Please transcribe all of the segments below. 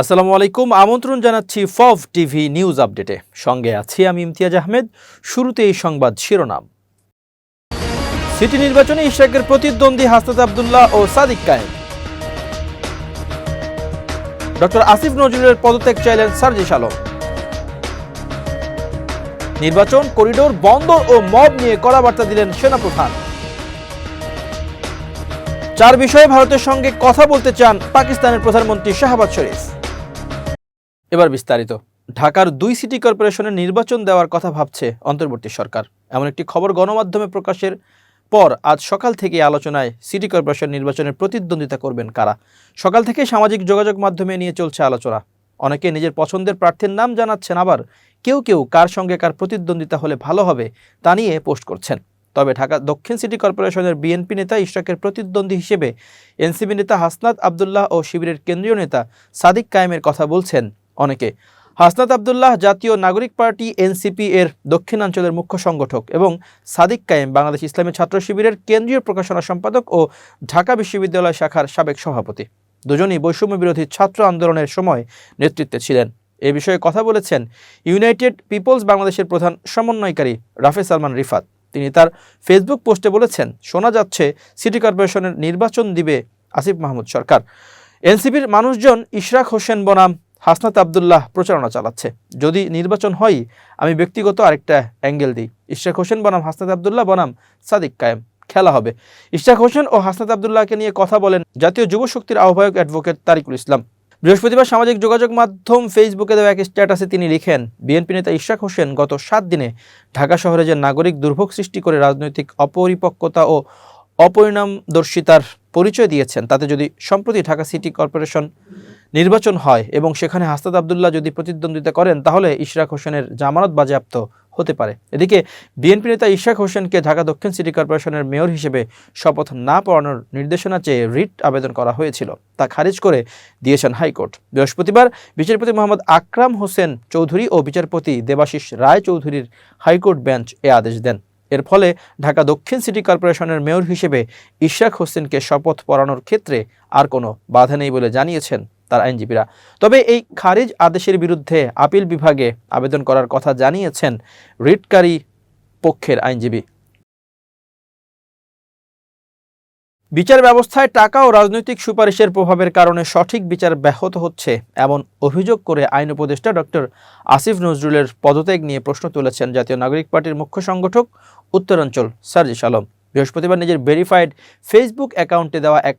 আসসালামু আলাইকুম আমন্ত্রণ জানাচ্ছি ফভ টিভি নিউজ আপডেটে। সঙ্গে আছি আমি ইমতিয়াজ আহমেদ। শুরুতে এই সংবাদ শিরোনাম। সিটি নির্বাচনে ইশরাকের প্রতিদ্বন্দ্বী হাসনাত আবদুল্লাহ ও সাদিক কায়েম। ডক্টর আসিফ নজরুলের পদত্যাগ চাইলেন সার্জিস আলম। নির্বাচন, করিডোর, বন্দর ও মব নিয়ে কড়া বার্তা দিলেন সেনাপ্রধান। চার বিষয়ে ভারতের সঙ্গে কথা বলতে চান পাকিস্তানের প্রধানমন্ত্রী শাহবাজ শরীফ। এবার বিস্তারিত। ঢাকার দুই সিটি কর্পোরেশনের নির্বাচন দেওয়ার কথা ভাবছে অন্তর্বর্তী সরকার। এমন একটি খবর গণমাধ্যমে প্রকাশের পর আজ সকাল থেকে আলোচনায় সিটি কর্পোরেশন নির্বাচনের প্রতিদ্বন্দ্বিতা করবেন কারা? সকাল থেকে সামাজিক যোগাযোগ মাধ্যমে নিয়ে চলছে আলোচনা। অনেকে নিজের পছন্দের প্রার্থীর নাম জানাচ্ছেন আবার কেউ কেউ কার সঙ্গে কার প্রতিদ্বন্দ্বিতা হলে ভালো হবে তা নিয়ে পোস্ট করছেন। তবে ঢাকা দক্ষিণ সিটি কর্পোরেশনের বিএনপি নেতা ইশরাকের প্রতিদ্বন্দ্বী হিসেবে এনসিপি নেতা হাসনাত আবদুল্লাহ ও শিবিরের কেন্দ্রীয় নেতা সাদিক কায়েমের কথা বলছেন অনেকে। হাসনাত আবদুল্লাহ জাতীয় নাগরিক পার্টি এনসিপি এর দক্ষিণাঞ্চলের মুখ্য সংগঠক এবং সাদিক কায়েম বাংলাদেশ ইসলামী ছাত্র শিবিরের কেন্দ্রীয় প্রকাশনা সম্পাদক ও ঢাকা বিশ্ববিদ্যালয় শাখার সাবেক সভাপতি। দুজনই বৈষম্য বিরোধী ছাত্র আন্দোলনের সময় নেতৃত্বে ছিলেন। এ বিষয়ে কথা বলেছেন ইউনাইটেড পিপলস বাংলাদেশের প্রধান সমন্বয়কারী রাফে সালমান রিফাত। তিনি তার ফেসবুক পোস্টে বলেছেন, শোনা যাচ্ছে সিটি কর্পোরেশনের নির্বাচন দিবে আসিফ মাহমুদ সরকার। এনসিপির মানুষজন ইশরাক হোসেন বনাম হাসনাত আবদুল্লাহ প্রচারণা চালাচ্ছে। যদি নির্বাচন হয়, আমি ব্যক্তিগত আরেকটা অ্যাঙ্গেল দিই। ইশরাক হোসেন বনাম, হাসনাত আবদুল্লাহ বনাম, সাদিক কায়েম। খেলা হবে। ইশরাক হোসেন ও হাসনাত আবদুল্লাহকে নিয়ে কথা বলেন জাতীয় যুব শক্তির আহ্বায়ক অ্যাডভোকেট তারিকুল ইসলাম। বৃহস্পতিবার সামাজিক যোগাযোগ মাধ্যম ফেসবুকে দেওয়া এক স্ট্যাটাসে তিনি লিখেন, বিএনপি নেতা ইশরাক হোসেন গত সাত দিনে ঢাকা শহরে যে নাগরিক দুর্ভোগ সৃষ্টি করে রাজনৈতিক অপরিপক্কতা ও অপরিণামদর্শিতার পরিচয় দিয়েছেন, তাতে যদি সম্প্রতি ঢাকা সিটি কর্পোরেশন নির্বাচন হয় এবং সেখানে হাসনাত আবদুল্লাহ যদি প্রতিদ্বন্দ্বিতা করেন, তাহলে ইশরাক হোসেনের জামানত বাজেয়াপ্ত হতে পারে। এদিকে বিএনপি নেতা ইশরাক হোসেনকে ঢাকা দক্ষিণ সিটি কর্পোরেশনের মেয়র হিসেবে শপথ না পড়ানোর নির্দেশনা চেয়ে রিট আবেদন করা হয়েছিল। তা খারিজ করে দিয়েছেন হাইকোর্ট। বৃহস্পতিবার বিচারপতি মোহাম্মদ আকরাম হোসেন চৌধুরী ও বিচারপতি দেবাশিস রায় চৌধুরীর হাইকোর্ট বেঞ্চ এ আদেশ দেন। এর ফলে ঢাকা দক্ষিণ সিটি কর্পোরেশনের মেয়র হিসেবে ইশরাক হোসেনকে শপথ পড়ানোর ক্ষেত্রে আর কোনো বাধা নেই বলে জানিয়েছেন তার আইনজীবীরা। তবে এই খারিজ আদেশের বিরুদ্ধে আপিল বিভাগে আবেদন করার কথা জানিয়েছেন রিটকারী পক্ষের আইনজীবী। বিচার ব্যবস্থায় টাকা ও রাজনৈতিক সুপারিশের প্রভাবের কারণে সঠিক বিচার ব্যাহত হচ্ছে এমন অভিযোগ করে আইন উপদেষ্টা ডক্টর আসিফ নজরুলের পদত্যাগ নিয়ে প্রশ্ন তুলেছেন জাতীয় নাগরিক পার্টির মুখ্য সংগঠক উত্তরাঞ্চল সার্জিস আলম। বৃহস্পতিবার নিজের ভেরিফাইড ফেসবুক অ্যাকাউন্টে দেওয়া এক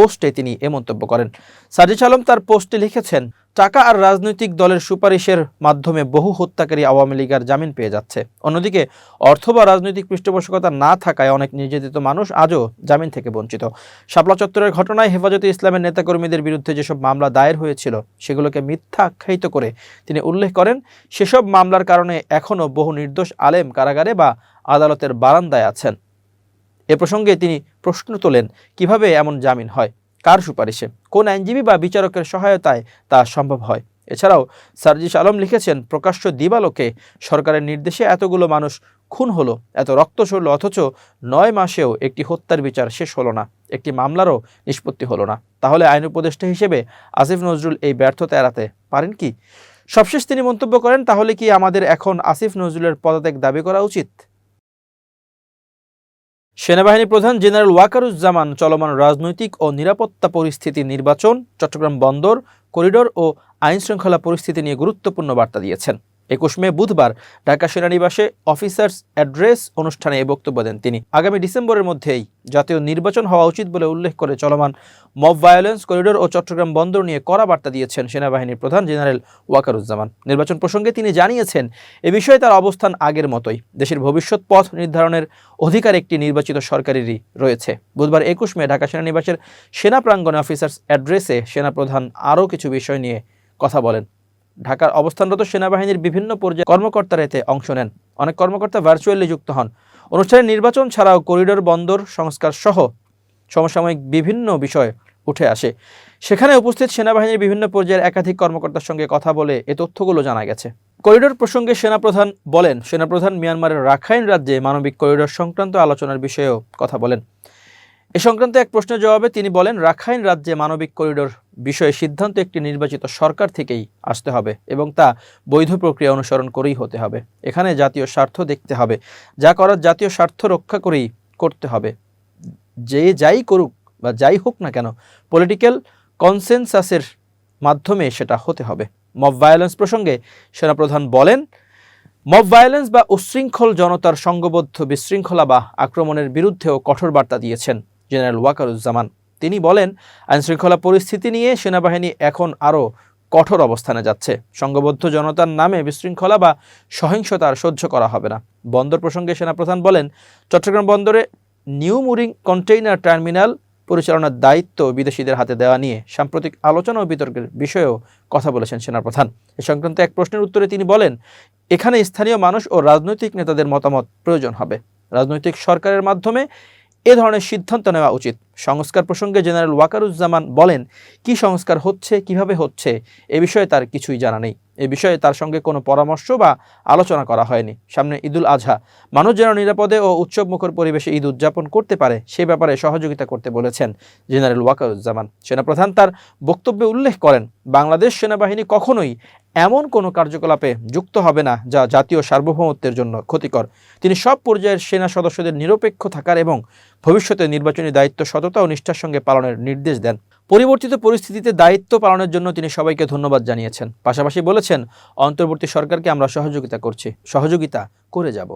পোস্টে তিনি এ মন্তব্য করেন। সার্জিস আলম তার পোস্টে লিখেছেন, টাকা আর রাজনৈতিক দলের সুপারিশের মাধ্যমে বহু হত্যাকারী আওয়ামী লীগ আর জামিন পেয়ে যাচ্ছে। অন্যদিকে, অর্থ বা রাজনৈতিক পৃষ্ঠপোষকতা না থাকায় অনেক নির্যাতিত মানুষ আজও জামিন থেকে বঞ্চিত। শাপলা চত্বরের ঘটনায় হেফাজতে ইসলামের নেতাকর্মীদের বিরুদ্ধে যেসব মামলা দায়ের হয়েছিল, সেগুলোকে মিথ্যা আখ্যায়িত করে তিনি উল্লেখ করেন, সেসব মামলার কারণে এখনও বহু নির্দোষ আলেম কারাগারে বা আদালতের বারান্দায় আছেন। এ প্রসঙ্গে তিনি প্রশ্ন তোলেন, কীভাবে এমন জামিন হয়? কার সুপারিশে? কোন আইনজীবী বা বিচারকের সহায়তায় তা সম্ভব হয়? এছাড়াও সার্জিস আলম লিখেছেন, প্রকাশ্য দিবালোকে সরকারের নির্দেশে এতগুলো মানুষ খুন হলো। এত রক্ত সরল, অথচ নয় মাসেও একটি হত্যার বিচার শেষ হলো না। একটি মামলারও নিষ্পত্তি হলো না। তাহলে আইন উপদেষ্টা হিসেবে আসিফ নজরুল এই ব্যর্থতা এড়াতে পারেন কি? সবশেষ তিনি মন্তব্য করেন, তাহলে কি আমাদের এখন আসিফ নজরুলের পদত্যাগ দাবি করা উচিত? সেনাবাহিনী প্রধান জেনারেল ওয়াকারুজ্জামান চলমান রাজনৈতিক ও নিরাপত্তা পরিস্থিতি নির্বাচন, চট্টগ্রাম বন্দর, করিডোর ও আইনশৃঙ্খলা পরিস্থিতি নিয়ে গুরুত্বপূর্ণ বার্তা দিয়েছেন। একুশ মে বুধবার ঢাকা সেনানিবাসে অফিসার্স অ্যাড্রেস অনুষ্ঠানে এ বক্তব্য দেন তিনি। আগামী ডিসেম্বরের মধ্যেই জাতীয় নির্বাচন হওয়া উচিত বলে উল্লেখ করে চলমান মব ভায়োলেন্স করিডোর ও চট্টগ্রাম বন্দর নিয়ে কড়া বার্তা দিয়েছেন সেনাবাহিনীর প্রধান জেনারেল ওয়াকারুজ্জামান। নির্বাচন প্রসঙ্গে তিনি জানিয়েছেন, এ বিষয়ে তার অবস্থান আগের মতোই। দেশের ভবিষ্যৎ পথ নির্ধারণের অধিকার একটি নির্বাচিত সরকারেরই রয়েছে। বুধবার একুশ মে ঢাকা সেনানিবাসের সেনা প্রাঙ্গনে অফিসার্স অ্যাড্রেসে সেনাপ্রধান আরও কিছু বিষয় নিয়ে কথা বলেন। ঢাকার অবস্থানরত সেনাবাহিনীর বিভিন্ন পর্যায়ে কর্মকর্তারা এতে অংশ নেন। অনেক কর্মকর্তা ভার্চুয়ালি যুক্ত হন। অনুষ্ঠানে নির্বাচন ছাড়াও করিডোর, বন্দর, সংস্কার সহ সমসাময়িক বিভিন্ন বিষয় উঠে আসে। সেখানে উপস্থিত সেনাবাহিনীর বিভিন্ন পর্যায়ের একাধিক কর্মকর্তার সঙ্গে কথা বলে এ তথ্যগুলো জানা গেছে। করিডোর প্রসঙ্গে সেনাপ্রধান বলেন, সেনাপ্রধান মিয়ানমারের রাখাইন রাজ্যে মানবিক করিডোর সংক্রান্ত আলোচনার বিষয়েও কথা বলেন। এ সংক্রান্ত এক প্রশ্নের জবাবে তিনি বলেন, রাখাইন রাজ্যে মানবিক করিডোর বিষয়ে সিদ্ধান্ত একটি নির্বাচিত সরকার থেকেই আসতে হবে এবং তা বৈধ প্রক্রিয়া অনুসরণ করেই হতে হবে। এখানে জাতীয় স্বার্থ দেখতে হবে। যা করার জাতীয় স্বার্থ রক্ষা করেই করতে হবে। যে যাই করুক বা যাই হোক না কেন পলিটিক্যাল কনসেনসাসের মাধ্যমে সেটা হতে হবে। মব ভায়োলেন্স প্রসঙ্গে সেনাপ্রধান বলেন মব ভায়োলেন্স বা উশৃঙ্খল জনতার সংঘবদ্ধ বিশৃঙ্খলা বা আক্রমণের বিরুদ্ধেও কঠোর বার্তা দিয়েছেন জেনারেল ওয়াকারুজ্জামান। তিনি বলেন, আইনশৃঙ্খলা পরিস্থিতি নিয়ে সেনাবাহিনী এখন আরও কঠোর অবস্থানে যাচ্ছে। সংঘবদ্ধ জনতার নামে বিশৃঙ্খলা বা সহিংসতা আর সহ্য করা হবে না। বন্দর প্রসঙ্গে সেনাপ্রধান বলেন, চট্টগ্রাম বন্দরে নিউ মুরিং কন্টেইনার টার্মিনাল পরিচালনার দায়িত্ব বিদেশিদের হাতে দেওয়া নিয়ে সাম্প্রতিক আলোচনা ও বিতর্কের বিষয়েও কথা বলেছেন সেনাপ্রধান। এ সংক্রান্ত এক প্রশ্নের উত্তরে তিনি বলেন, এখানে স্থানীয় মানুষ ও রাজনৈতিক নেতাদের মতামত প্রয়োজন হবে। রাজনৈতিক সরকারের মাধ্যমে এ ধরনের সিদ্ধান্ত নেওয়া উচিত। সংস্কার প্রসঙ্গে জেনারেল ওয়াকারুজ্জামান বলেন, কি সংস্কার হচ্ছে, কীভাবে হচ্ছে, এ বিষয়ে তার কিছুই জানা নেই। এ বিষয়ে তার সঙ্গে কোনো পরামর্শ বা আলোচনা করা হয়নি। সামনে ঈদুল আজহা মানুষ যেন নিরাপদে ও উৎসবমুখর পরিবেশে ঈদ উদযাপন করতে পারে, সে ব্যাপারে সহযোগিতা করতে বলেছেন জেনারেল ওয়াকারুজ্জামান। সেনাপ্রধান তার বক্তব্যে উল্লেখ করেন, বাংলাদেশ সেনাবাহিনী কখনোই এমন কোনো কার্যকলাপে যুক্ত হবে না যা জাতীয় সার্বভৌমত্বের জন্য ক্ষতিকর। তিনি সব পর্যায়ের সেনা সদস্যদের নিরপেক্ষ থাকার এবং ভবিষ্যতে নির্বাচনী দায়িত্ব, সততা ও নিষ্ঠার সঙ্গে পালনের নির্দেশ দেন। পরিবর্তিত পরিস্থিতিতে দায়িত্ব পালনের জন্য তিনি সবাইকে ধন্যবাদ জানিয়েছেন। পাশাপাশি বলেছেন, অন্তর্বর্তী সরকারকে আমরা সহযোগিতা করছি। সহযোগিতা করে যাব।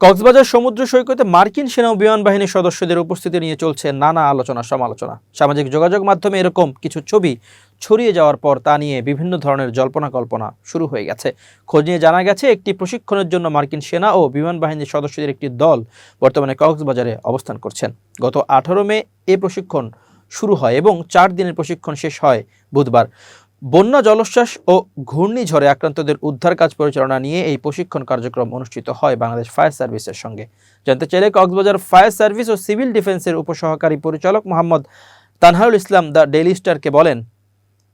কক্সবাজার সমুদ্র সৈকতে মার্কিন সেনা ও বিমান বাহিনীর সদস্যদের উপস্থিতি নিয়ে চলছে নানা আলোচনা, সমালোচনা। সামাজিক যোগাযোগ মাধ্যমে এরকম কিছু ছবি ছড়িয়ে যাওয়ার পর তা নিয়ে বিভিন্ন ধরনের জল্পনা কল্পনা শুরু হয়ে গেছে। খোঁজ নিয়ে জানা গেছে, একটি প্রশিক্ষণের জন্য মার্কিন সেনা ও বিমান বাহিনীর সদস্যদের একটি দল বর্তমানে কক্সবাজারে অবস্থান করছেন। গত আঠারো মে এ প্রশিক্ষণ শুরু হয় এবং চার দিনের প্রশিক্ষণ শেষ হয় বুধবার। বন্যা, জলোচ্ছ্বাস ও ঘূর্ণিঝড়ে আক্রান্তদের উদ্ধার কাজ পরিচালনা নিয়ে এই প্রশিক্ষণ কার্যক্রম অনুষ্ঠিত হয় বাংলাদেশ ফায়ার সার্ভিসের সঙ্গে। জানতে চাইলে কক্সবাজার ফায়ার সার্ভিস ও সিভিল ডিফেন্সের উপসহকারী পরিচালক মোহাম্মদ তানহারুল ইসলাম দ্য ডেইলি স্টারকে বলেন,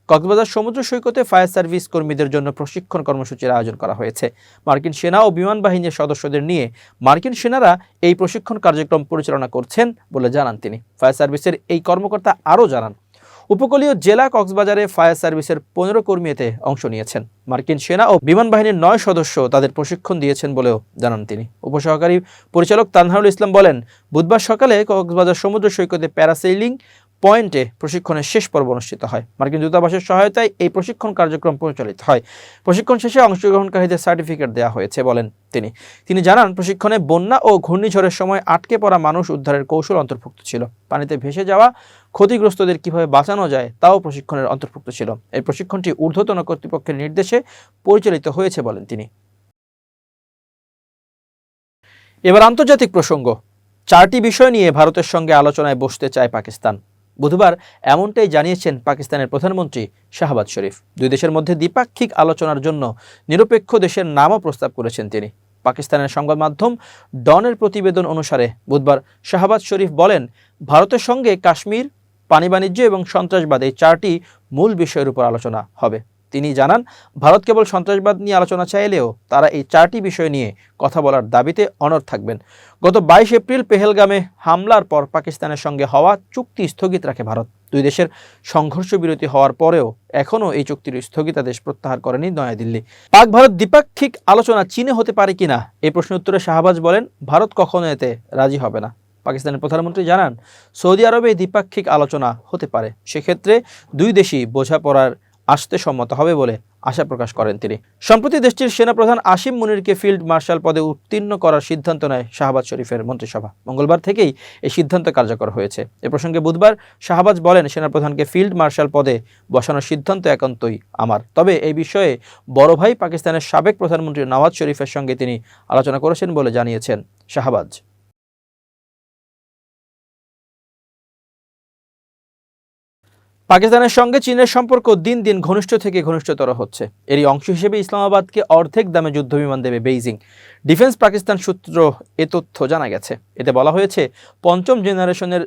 কক্সবাজার সমুদ্র সৈকতে ফায়ার সার্ভিস কর্মীদের জন্য প্রশিক্ষণ কর্মসূচির আয়োজন করা হয়েছে। মার্কিন সেনা ও বিমান বাহিনীর সদস্যদের নিয়ে মার্কিন সেনারা এই প্রশিক্ষণ কার্যক্রম পরিচালনা করছেন বলে জানান তিনি। ফায়ার সার্ভিসের এই কর্মকর্তা আরও জানান উপকূলীয় জেলা কক্সবাজারে ফায়ার সার্ভিসের পনেরো কর্মী এতে অংশ নিয়েছেন। মার্কিন সেনা ও বিমান বাহিনীর নয় সদস্য তাদের প্রশিক্ষণ দিয়েছেন বলেও জানান তিনি। উপসহকারী পরিচালক তানহারুল ইসলাম বলেন, বুধবার সকালে কক্সবাজার সমুদ্র সৈকতে প্যারাসেইলিং পয়েন্টে প্রশিক্ষণের শেষ পর্ব অনুষ্ঠিত হয়। মার্কিন দূতাবাসের সহায়তায় এই প্রশিক্ষণ কার্যক্রম পরিচালিত হয়। প্রশিক্ষণ শেষে অংশগ্রহণকারীদের সার্টিফিকেট দেওয়া হয়েছে, বলেন তিনি। তিনি জানান, প্রশিক্ষণে বন্যা ও ঘূর্ণিঝড়ের সময় আটকে পড়া মানুষ উদ্ধারের কৌশল অন্তর্ভুক্ত ছিল। পানিতে ভেসে যাওয়া ক্ষতিগ্রস্তদের কীভাবে বাঁচানো যায়, তাও প্রশিক্ষণের অন্তর্ভুক্ত ছিল। এই প্রশিক্ষণটি ঊর্ধ্বতন কর্তৃপক্ষের নির্দেশে পরিচালিত হয়েছে, বলেন তিনি। এবার আন্তর্জাতিক প্রসঙ্গ। চারটি বিষয় নিয়ে ভারতের সঙ্গে আলোচনায় বসতে চায় পাকিস্তান। বুধবার এমনটাই জানিয়েছেন পাকিস্তানের প্রধানমন্ত্রী শাহবাজ শরীফ। দুই দেশের মধ্যে দ্বিপাক্ষিক আলোচনার জন্য নিরপেক্ষ দেশের নামও প্রস্তাব করেছেন তিনি। পাকিস্তানের সংবাদ মাধ্যম ডনের প্রতিবেদন অনুসারে বুধবার শাহবাজ শরীফ বলেন, ভারতের সঙ্গে কাশ্মীর, পানি বাণিজ্য এবং সন্ত্রাসবাদ এই চারটি মূল বিষয়ের উপর আলোচনা হবে। তিনি জানান, ভারত কেবল সন্ত্রাসবাদ নিয়ে আলোচনা চাইলেও তারা এই চারটি বিষয় নিয়ে কথা বলার দাবিতে অনর থাকবেন। গত বাইশ এপ্রিল পেহেলগামে হামলার পর পাকিস্তানের সঙ্গে হওয়া চুক্তি স্থগিত রাখে ভারত। দুই দেশের সংঘর্ষ বিরতি হওয়ার পরেও এখনও এই চুক্তির স্থগিতাদেশ প্রত্যাহার করেনি নয়াদিল্লি। পাক ভারত দ্বিপাক্ষিক আলোচনা চীনে হতে পারে কিনা এই প্রশ্নের উত্তরে শাহবাজ বলেন, ভারত কখনো এতে রাজি হবে না। পাকিস্তানের প্রধানমন্ত্রী জানান, সৌদি আরবে দ্বিপাক্ষিক আলোচনা হতে পারে। সেক্ষেত্রে দুই দেশই বোঝাপড়ার আসতে সম্মত হবে বলে আশা প্রকাশ করেন তিনি। সম্প্রতি দেশটির সেনাপ্রধান আসিম মুনিরকে ফিল্ড মার্শাল পদে উত্তীর্ণ করার সিদ্ধান্ত নেয় শাহবাজ শরীফের মন্ত্রিসভা। মঙ্গলবার থেকেই এই সিদ্ধান্ত কার্যকর হয়েছে। এ প্রসঙ্গে বুধবার শাহবাজ বলেন, সেনাপ্রধানকে ফিল্ড মার্শাল পদে বসানোর সিদ্ধান্ত একান্তই আমার। তবে এই বিষয়ে বড় ভাই পাকিস্তানের সাবেক প্রধানমন্ত্রী নওয়াজ শরীফের সঙ্গে তিনি আলোচনা করেছেন বলে জানিয়েছেন শাহবাজ। পাকিস্তানের সঙ্গে চীনের সম্পর্ক দিন দিন ঘনিষ্ঠ থেকে ঘনিষ্ঠতর হচ্ছে। এরই অংশ হিসেবে ইসলামাবাদকে অর্ধেক দামে যুদ্ধবিমান দেবে বেইজিং। ডিফেন্স পাকিস্তান সূত্র এ তথ্য জানা গেছে। এতে বলা হয়েছে, পঞ্চম জেনারেশনের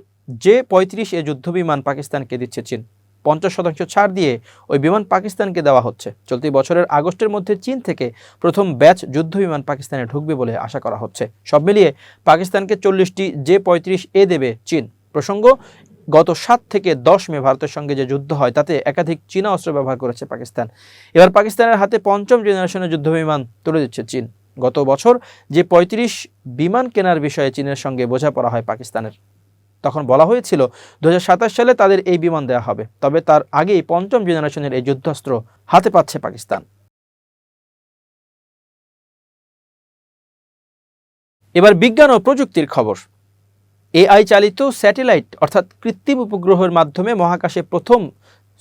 যে পঁয়ত্রিশ এ যুদ্ধবিমান পাকিস্তানকে দিচ্ছে চীন। পঞ্চাশ শতাংশ ছাড় দিয়ে ওই বিমান পাকিস্তানকে দেওয়া হচ্ছে। চলতি বছরের আগস্টের মধ্যে চীন থেকে প্রথম ব্যাচ যুদ্ধ বিমান পাকিস্তানে ঢুকবে বলে আশা করা হচ্ছে। সব মিলিয়ে পাকিস্তানকে চল্লিশটি জে পঁয়ত্রিশ এ দেবে চীন। প্রসঙ্গ গত সাত থেকে দশ মে ভারতের সঙ্গে যে যুদ্ধ হয়, তাতে একাধিক চীনা অস্ত্র ব্যবহার করেছে পাকিস্তান। এবার পাকিস্তানের হাতে পঞ্চম জেনারেশনের যুদ্ধ বিমান তুলে দিচ্ছে চীন। গত বছর যে পঁয়ত্রিশ বিমান কেনার বিষয়ে চীনের সঙ্গে বোঝাপড়া হয় পাকিস্তানের। তখন বলা হয়েছিল দু হাজার সাতাশ সালে তাদের এই বিমান দেওয়া হবে, তবে তার আগেই পঞ্চম জেনারেশনের এই যুদ্ধাস্ত্র হাতে পাচ্ছে পাকিস্তান। এবার বিজ্ঞান ও প্রযুক্তির খবর। এআই চালিত স্যাটেলাইট, অর্থাৎ কৃত্রিম উপগ্রহের মাধ্যমে মহাকাশে প্রথম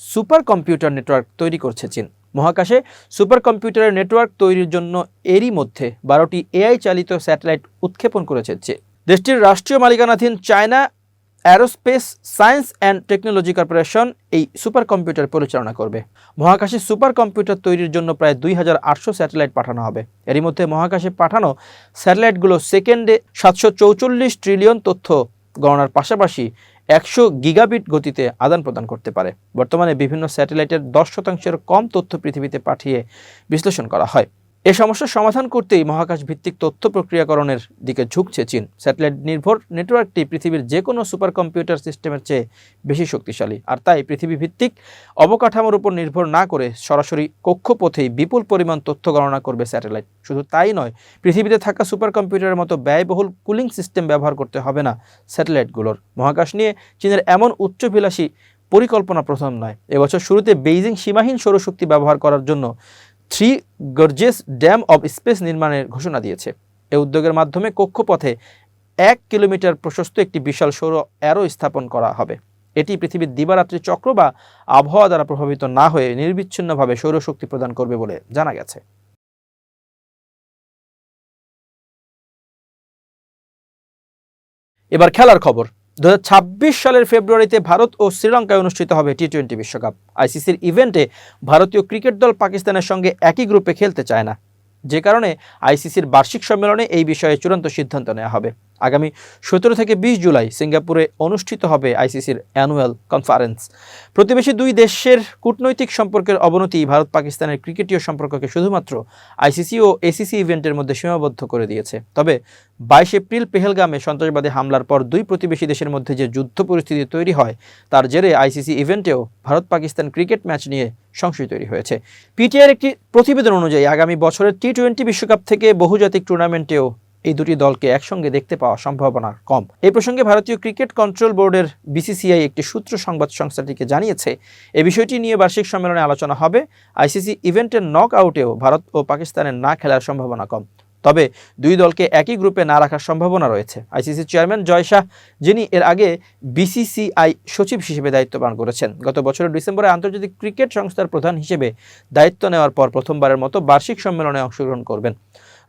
সুপার কম্পিউটার নেটওয়ার্ক তৈরি করছে চীন। মহাকাশে সুপার কম্পিউটারের নেটওয়ার্ক তৈরির জন্য এরই মধ্যে বারোটি এআই চালিত স্যাটেলাইট উৎক্ষেপণ করেছে দেশটির রাষ্ট্রীয় মালিকানাধীন China Aerospace Science and Technology Corporation এই সুপার কম্পিউটার পরিচালনা করবে। মহাকাশে সুপার কম্পিউটার তৈরির জন্য প্রায় দুই হাজার আটশো স্যাটেলাইট পাঠানো হবে। এরই মধ্যে মহাকাশে পাঠানো স্যাটেলাইটগুলো সেকেন্ডে সাতশো চৌচল্লিশ ট্রিলিয়ন তথ্য গণনার পাশাপাশি একশো গিগাবিট গতিতে আদান প্রদান করতে পারে। বর্তমানে বিভিন্ন স্যাটেলাইটের দশ শতাংশের কম তথ্য পৃথিবীতে পাঠিয়ে বিশ্লেষণ করা হয়। এ সমস্যার সমাধান করতেই মহাকাশ ভিত্তিক তথ্য প্রক্রিয়াকরণের দিকে ঝুঁকছে চীন। স্যাটেলাইট নির্ভর নেটওয়ার্কটি পৃথিবীর যে কোনো সুপার কম্পিউটার সিস্টেমের চেয়ে বেশি শক্তিশালী। আর তাই পৃথিবী ভিত্তিক অবকাঠামোর উপর নির্ভর না করে সরাসরি কক্ষপথেই বিপুল পরিমাণ তথ্য গণনা করবে স্যাটেলাইট। শুধু তাই নয়, পৃথিবীতে থাকা সুপার কম্পিউটারের মতো ব্যয়বহুল কুলিং সিস্টেম ব্যবহার করতে হবে না স্যাটেলাইটগুলোর। মহাকাশ নিয়ে চীনের এমন উচ্চভিলাষী পরিকল্পনা প্রথম নয়। এবছর শুরুতে বেইজিং সীমাহীন সৌরশক্তি ব্যবহার করার জন্য Three Gorges Dam of space নির্মাণের ঘোষণা দিয়েছে। এ উদ্যোগের মাধ্যমে কক্ষপথে এক কিলোমিটার প্রশস্ত একটি বিশাল সৌর অ্যারো স্থাপন করা হবে। এটি পৃথিবীর দিবারাত্রি চক্র বা আবহাওয়া দ্বারা প্রভাবিত না হয়ে নির্বিচ্ছিন্নভাবে সৌরশক্তি প্রদান করবে বলে জানা গেছে। এবার খেলার খবর। দু হাজার ছাব্বিশ সালের ফেব্রুয়ারিতে ভারত ও শ্রীলঙ্কায় অনুষ্ঠিত হবে টি টোয়েন্টি বিশ্বকাপ। আইসিসির ইভেন্টে ভারতীয় ক্রিকেট দল পাকিস্তানের সঙ্গে একই গ্রুপে খেলতে চায় না। যে কারণে আইসিসির বার্ষিক সম্মেলনে এই বিষয়ে চূড়ান্ত সিদ্ধান্ত নেওয়া হবে। আগামী সতেরো থেকে বিশ জুলাই সিঙ্গাপুরে অনুষ্ঠিত হবে আইসিসির অ্যানুয়াল কনফারেন্স। প্রতিবেশী দুই দেশের কূটনৈতিক সম্পর্কের অবনতি ভারত পাকিস্তানের ক্রিকেটীয় সম্পর্ককে শুধুমাত্র আইসিসি ও এসিসি ইভেন্টের মধ্যে সীমাবদ্ধ করে দিয়েছে। তবে বাইশ এপ্রিল পেহেলগামে সন্ত্রাসবাদী হামলার পর দুই প্রতিবেশী দেশের মধ্যে যে যুদ্ধ পরিস্থিতি তৈরি হয়, তার জেরে আইসিসি ইভেন্টেও ভারত পাকিস্তান ক্রিকেট ম্যাচ নিয়ে সংশয় তৈরি হয়েছে। পিটিআর একটি প্রতিবেদন অনুযায়ী, আগামী বছরের টি টোয়েন্টি বিশ্বকাপ থেকে বহুজাতিক টুর্নামেন্টেও এই দুটি দলকে একসঙ্গে দেখতে পাওয়া সম্ভাবনা কম। এই প্রসঙ্গে ভারতীয় ক্রিকেট কন্ট্রোল বোর্ডের বিসিসিআই একটি সূত্র সংবাদ সংস্থাটিকে জানিয়েছে, এ বিষয়টি নিয়ে বার্ষিক সম্মেলনে আলোচনা হবে। আইসিসি ইভেন্টের নক আউটেও ভারত ও পাকিস্তানের না খেলার সম্ভাবনা কম। তবে দুই দলকে একই গ্রুপে না রাখার সম্ভাবনা রয়েছে। আইসিসি চেয়ারম্যান জয় শাহ, যিনি এর আগে বিসিসিআই সচিব হিসেবে দায়িত্ব পালন করেছেন, গত বছরের ডিসেম্বরে আন্তর্জাতিক ক্রিকেট সংস্থার প্রধান হিসেবে দায়িত্ব নেওয়ার পর প্রথমবারের মতো বার্ষিক সম্মেলনে অংশগ্রহণ করবেন।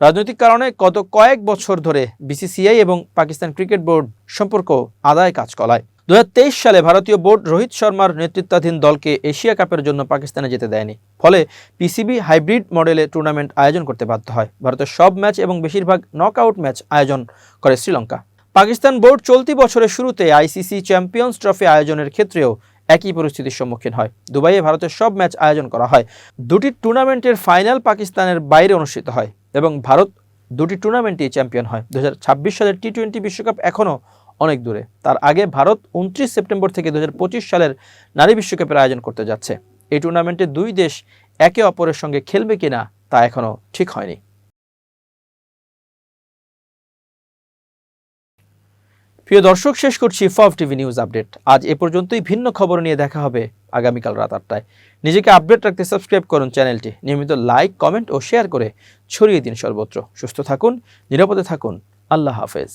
রাজনৈতিক কারণে গত কয়েক বছর ধরে বিসিসিআই এবং পাকিস্তান ক্রিকেট বোর্ড সম্পর্ক আদায় কাজ কলায় দু হাজার তেইশ সালে ভারতীয় বোর্ড রোহিত শর্মার নেতৃত্বাধীন দলকে এশিয়া কাপের জন্য পাকিস্তানে যেতে দেয়নি। ফলে পিসিবি হাইব্রিড মডেলে টুর্নামেন্ট আয়োজন করতে বাধ্য হয়। ভারতের সব ম্যাচ এবং বেশিরভাগ নকআউট ম্যাচ আয়োজন করে শ্রীলঙ্কা। পাকিস্তান বোর্ড চলতি বছরের শুরুতে আইসিসি চ্যাম্পিয়ন্স ট্রফি আয়োজনের ক্ষেত্রেও একই পরিস্থিতির সম্মুখীন হয়। দুবাইয়ে ভারতের সব ম্যাচ আয়োজন করা হয়। দুটি টুর্নামেন্টের ফাইনাল পাকিস্তানের বাইরে অনুষ্ঠিত হয় এবং ভারত দুটি টুর্নামেন্টই চ্যাম্পিয়ন হয়। দুই হাজার ছাব্বিশ সালের টি টোয়েন্টি বিশ্বকাপ এখনও অনেক দূরে। তার আগে ভারত উনত্রিশ সেপ্টেম্বর থেকে দু হাজার পঁচিশ সালের নারী বিশ্বকাপের আয়োজন করতে যাচ্ছে। এই টুর্নামেন্টে দুই দেশ একে অপরের সঙ্গে খেলবে কিনা তা এখনও ঠিক হয়নি। প্রিয় দর্শক, শেষ করছি ফব টিভি নিউজ আপডেট আজ এ পর্যন্তই ভিন্ন খবর নিয়ে দেখা হবে আগামীকাল রাত আটটায়। নিজেকে আপডেট রাখতে সাবস্ক্রাইব করুন চ্যানেলটি। নিয়মিত লাইক কমেন্ট ও শেয়ার করে ছড়িয়ে দিন সর্বত্র। সুস্থ থাকুন, নিরাপদে থাকুন। আল্লাহ হাফেজ।